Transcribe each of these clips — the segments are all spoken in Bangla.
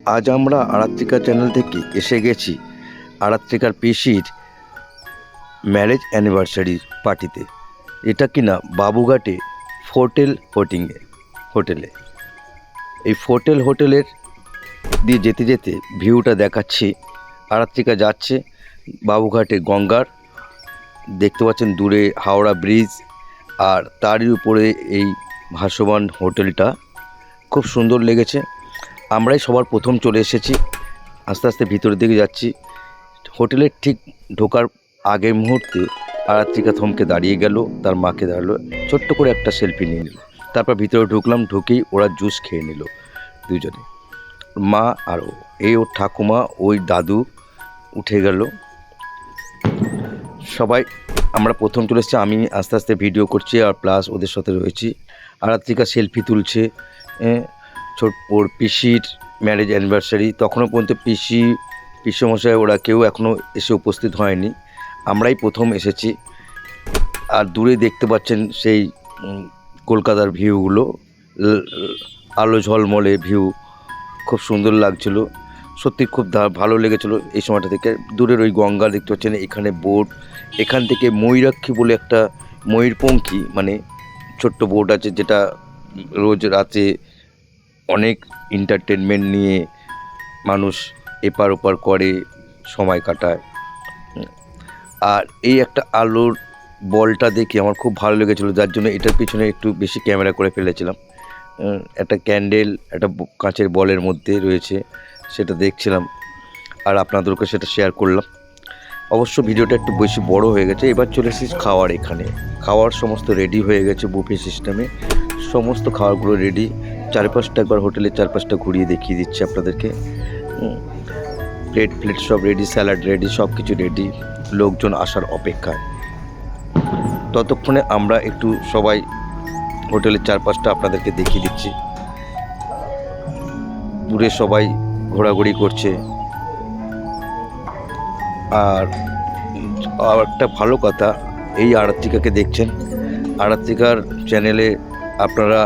আজ আমরা আরাত্রিকা চ্যানেল থেকে এসে গেছি আরাত্রিকার পিসির ম্যারেজ অ্যানিভার্সারি পার্টিতে। এটা কিনা বাবুঘাটে ফোর্টেল হোটিংয়ে হোটেলে। এই ফোর্টেল হোটেলের দিয়ে যেতে যেতে ভিউটা দেখাচ্ছি। আরাত্রিকা যাচ্ছে বাবুঘাটে গঙ্গার। দেখতে পাচ্ছেন দূরে হাওড়া ব্রিজ আর তারই উপরে এই ভাসমান হোটেলটা। খুব সুন্দর লেগেছে। আমরাই সবার প্রথম চলে এসেছি। আস্তে আস্তে ভিতরের দিকে যাচ্ছি। হোটেলের ঠিক ঢোকার আগের মুহূর্তে আরাত্রিকা থমকে দাঁড়িয়ে গেল, তার মাকে দাঁড়াল, ছোট্ট করে একটা সেলফি নিয়ে নিল। তারপর ভিতরে ঢুকলাম, ঢুকেই ওরা জুস খেয়ে নিল দুজনে। মা আর ও এই ওর ঠাকুমা, ওই দাদু উঠে গেল। সবাই, আমরা প্রথম চলে এসেছি, আমি আস্তে আস্তে ভিডিও করছি আর প্লাস ওদের সাথে রয়েছি। আরাত্রিকা সেলফি তুলছে ছোট ওর পিসির ম্যারেজ অ্যানিভার্সারি তখনও পর্যন্ত পিসি, পিসমশাই ওরা কেউ এখনও এসে উপস্থিত হয়নি। আমরাই প্রথম এসেছি। আর দূরে দেখতে পাচ্ছেন সেই কলকাতার ভিউগুলো আলো ঝলমলে ভিউ খুব সুন্দর লাগছিল। সত্যি খুব ভালো লেগেছিলো এই সময়টা থেকে। দূরের ওই গঙ্গা দেখতে পাচ্ছেন, এখানে বোট এখান থেকে ময়ূরাক্ষী বলে একটা ময়ূরপঙ্খী মানে ছোট্ট বোট আছে যেটা রোজ রাতে অনেক এন্টারটেনমেন্ট নিয়ে মানুষ এপার ওপার করে সময় কাটায়। আর এই একটা আলোর বলটা দেখে আমার খুব ভালো লেগেছিলো, যার জন্য এটার পিছনে একটু বেশি ক্যামেরা করে ফেলেছিলাম। একটা ক্যান্ডেল একটা কাঁচের বলের মধ্যে রয়েছে, সেটা দেখছিলাম আর আপনাদেরকে সেটা শেয়ার করলাম। অবশ্য ভিডিওটা একটু বেশি বড় হয়ে গেছে, এবার চলে এসেছি খাওয়ার এখানে। খাওয়ার সমস্ত রেডি হয়ে গেছে বুফে সিস্টেমে সমস্ত খাবারগুলো রেডি চারপাশটা একবার হোটেলের চারপাশটা ঘুরিয়ে দেখিয়ে দিচ্ছি আপনাদেরকে। প্লেট প্লেট সব রেডি স্যালাড রেডি সব কিছু রেডি লোকজন আসার অপেক্ষায়। ততক্ষণে আমরা একটু সবাই হোটেলের চারপাশটা আপনাদেরকে দেখিয়ে দিচ্ছি। দূরে সবাই ঘোরাঘুরি করছে। আর আর একটা ভালো কথা, এই আরাত্রিকাকে দেখছেন। আরাত্রিকার চ্যানেলে আপনারা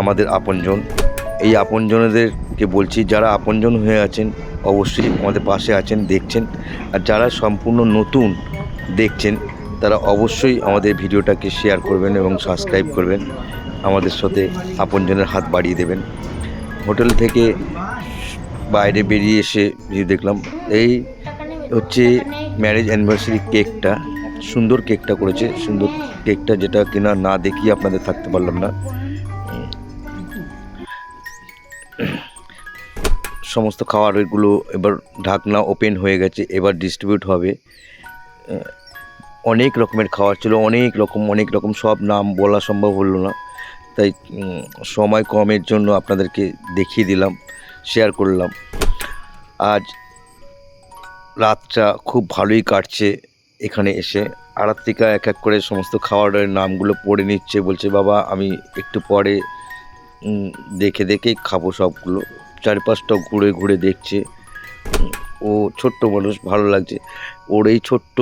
আমাদের আপনজন। এই আপনজনেদেরকে বলছি, যারা আপনজন হয়ে আছেন, অবশ্যই আমাদের পাশে আছেন, দেখছেন। আর যারা সম্পূর্ণ নতুন দেখছেন, তারা অবশ্যই আমাদের ভিডিওটাকে শেয়ার করবেন এবং সাবস্ক্রাইব করবেন। আমাদের সাথে আপনজনের হাত বাড়িয়ে দেবেন। হোটেল থেকে বাইরে বেরিয়ে এসে দেখলাম, এই হচ্ছে ম্যারেজ অ্যানিভার্সারি কেকটা সুন্দর কেকটা করেছে। সুন্দর কেকটা যেটা কিনা না দেখিয়ে আপনাদের থাকতে পারলাম না। সমস্ত খাবারগুলো এবার ঢাকনা ওপেন হয়ে গেছে, এবার ডিস্ট্রিবিউট হবে। অনেক রকমের খাবার ছিল, অনেক রকম অনেক রকম সব নাম বলা সম্ভব হলো না। তাই সময় কমের জন্য আপনাদেরকে দেখিয়ে দিলাম শেয়ার করলাম। আজ রাতটা খুব ভালোই কাটছে এখানে এসে। আরাত্রিকা এক এক করে সমস্ত খাবারের নামগুলো পড়ে নিচ্ছে, বলছে, বাবা, আমি একটু পরে দেখে দেখে খাব সবগুলো। চারপাশটা ঘুরে ঘুরে দেখছে। ও ছোট্ট মানুষ, ভালো লাগছে। ওর এই ছোট্ট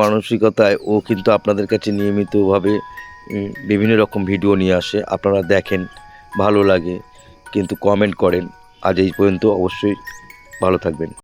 মানসিকতায় ও কিন্তু আপনাদের কাছে নিয়মিতভাবে বিভিন্ন রকম ভিডিও নিয়ে আসে। আপনারা দেখেন, ভালো লাগে। কিন্তু কমেন্ট করেন। আজ এই পর্যন্ত অবশ্যই ভালো থাকবেন।